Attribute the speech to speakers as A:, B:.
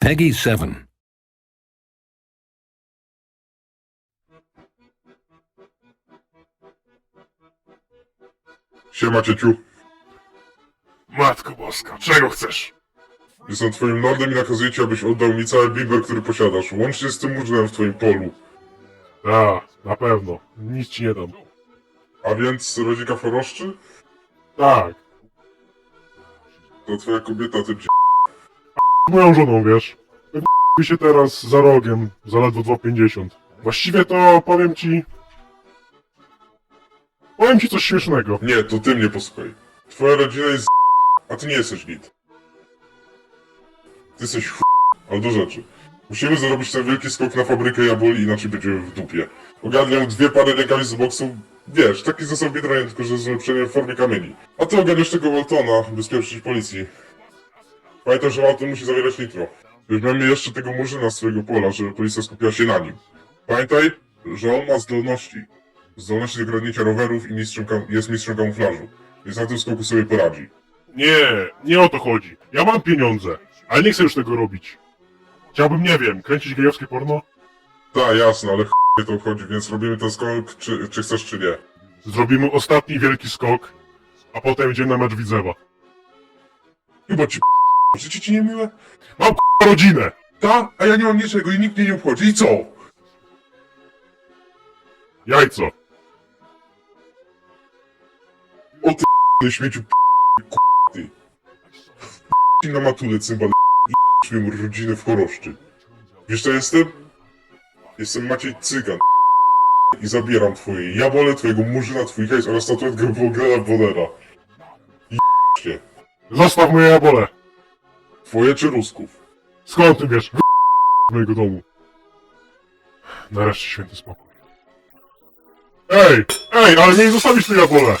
A: Peggy 7.
B: Siema cieciu,
C: Matko boska, czego chcesz?
B: jestem twoim lordem i nakazuję ci, abyś oddał mi cały bibel, który posiadasz, łącznie z tym murzynem w twoim polu.
C: A, na pewno. Nic ci nie dam.
B: A więc rodzika choroszczy?
C: Tak.
B: To twoja kobieta, ty dzi...
C: Moją żoną, wiesz. Wy się teraz za rogiem, za ledwo 2,50. Właściwie to powiem ci... Powiem ci coś śmiesznego.
B: Nie, to ty mnie posłuchaj. Twoja rodzina jest z... a ty nie jesteś git. Ty jesteś ch... ale do rzeczy. Musimy zrobić ten wielki skok na fabrykę jabłoli, inaczej będziemy w dupie. Ogarniam dwie pary rękawi z boksu, wiesz, taki zasób biedrania, tylko że z w formie kamieni. A ty ogarniasz tego Waltona, by spieprzyć policji. Pamiętaj, że Walton musi zawierać nitro. Weźmiemy jeszcze tego murzyna z swojego pola, żeby policja skupiła się na nim. Pamiętaj, że on ma zdolności. Zdolności do kradnięcia rowerów i mistrzem kam- jest mistrzem kamuflażu. Więc na tym skoku sobie poradzi.
C: Nie, nie o to chodzi. Ja mam pieniądze, ale nie chcę już tego robić. Chciałbym, nie wiem, kręcić gejowskie porno?
B: Tak, jasne, ale ch... mnie to obchodzi, więc robimy ten skok, czy, czy chcesz, czy nie.
C: Zrobimy ostatni wielki skok, a potem idziemy na mecz Widzewa.
B: Chyba ci Życie ci niemiłe?
C: Mam rodzinę!
B: Ta, a ja nie mam niczego i nikt mnie nie obchodzi. I co?
C: Jajco.
B: O ty śmieciu k***, ty. Ci na matulę cymbal i mu rodzinę w choroszczy. Wiesz co jestem? Jestem Maciej Cygan i zabieram twoje jabole, twojego murzyna, twój hejs oraz statuetkę Bogana Bonera. Się.
C: Zostaw moje jabole!
B: Twoje czy Rusków?
C: Skąd ty wiesz? Z mojego domu. Nareszcie święty spokój. Ej! Ej, ale nie zostawisz tu jabole!